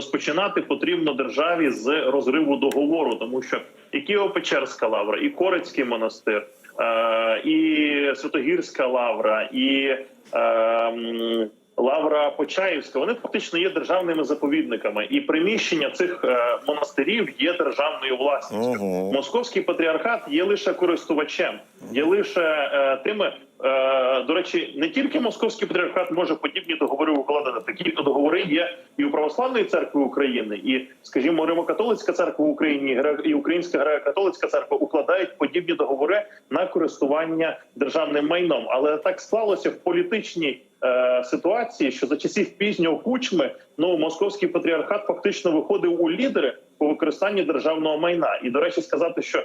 розпочинати потрібно державі з розриву договору, тому що і Києво-Печерська лавра, і Корицький монастир, е, і Святогірська лавра, і е, Лавра Почаївська, вони фактично є державними заповідниками, і приміщення цих е, монастирів є державною власністю. Ого. Московський патріархат є лише користувачем, є лише тими. Е, до речі, не тільки московський патріархат може подібні договори укладати. Такі договори є і у православної церкви України, і, скажімо, Римо-католицька церква в Україні і Українська греко-католицька церква укладають подібні договори на користування державним майном. Але так склалося в політичній е, ситуації, що за часів пізнього кучми ну московський патріархат фактично виходив у лідери по використанню державного майна. І до речі, сказати, що е,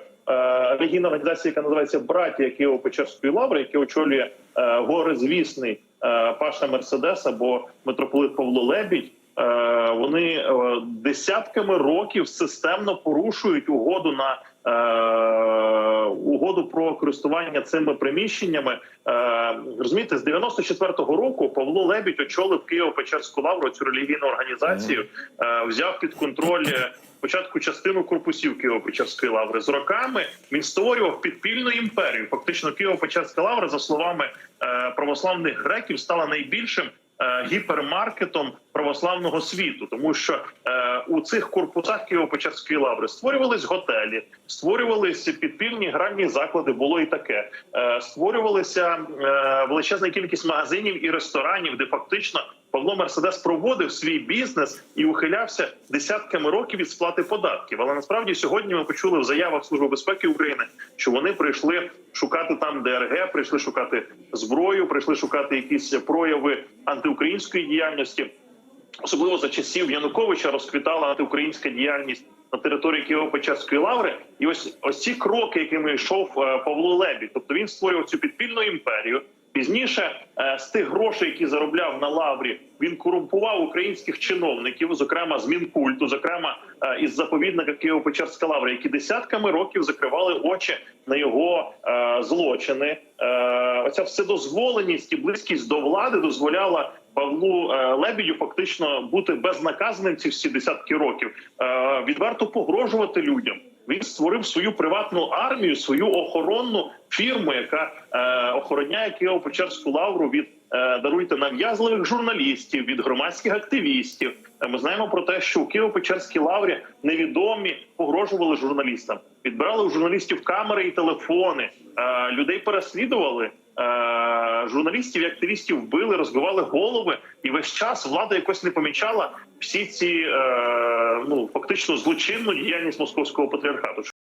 релігійна організація, яка називається Братія Києво-Печерської лаври, яке очолює е, горизвісний е, Паша Мерседес або митрополит Павло Лебідь. Е, Вони е, десятками років системно порушують угоду на е, угоду про користування цими приміщеннями. Розумієте, з 94-го року Павло Лебідь очолив Києво-Печерську лавру, цю релігійну організацію, взяв під контроль спочатку частину корпусів Києво-Печерської лаври. З роками він створював підпільну імперію. Фактично, Києво-Печерська лавра, за словами православних греків, стала найбільшим. Гіпермаркетом православного світу, тому що е, у цих корпусах Києво-Печерської лаври створювались готелі, створювалися підпільні гральні заклади. Було і таке. Е, створювалися е, величезна кількість магазинів і ресторанів, де фактично Павло Мерседес проводив свій бізнес і ухилявся десятками років від сплати податків. Але насправді сьогодні ми почули в заявах Служби безпеки України, що вони прийшли шукати там ДРГ, прийшли шукати зброю, прийшли шукати якісь прояви антиукраїнської діяльності. Особливо за часів Януковича розквітала антиукраїнська діяльність на території Києво-Печерської лаври. І ось ось ці кроки, якими йшов е, Павло Лебідь. Тобто він створював цю підпільну імперію. Пізніше е, з тих грошей, які заробляв на лаврі, він корумпував українських чиновників, зокрема з Мінкульту, зокрема е, із заповідника Києво-Печерська лавра, які десятками років закривали очі на його злочини. Оця вседозволеність і близькість до влади дозволяла Павлу е, Лебідю фактично бути безнаказаним ці всі десятки років, е, відверто погрожувати людям. Він створив свою приватну армію, свою охоронну фірму, яка е, охороняє Києво-Печерську лавру від даруйте нав'язливих журналістів, від громадських активістів. Ми знаємо про те, що у Києво-Печерській лаврі невідомі погрожували журналістам, відбирали у журналістів камери і телефони, людей переслідували. Журналістів і активістів вбили, розбивали голови, і весь час влада якось не помічала всі ці е, ну фактично злочинну діяльність московського патріархату.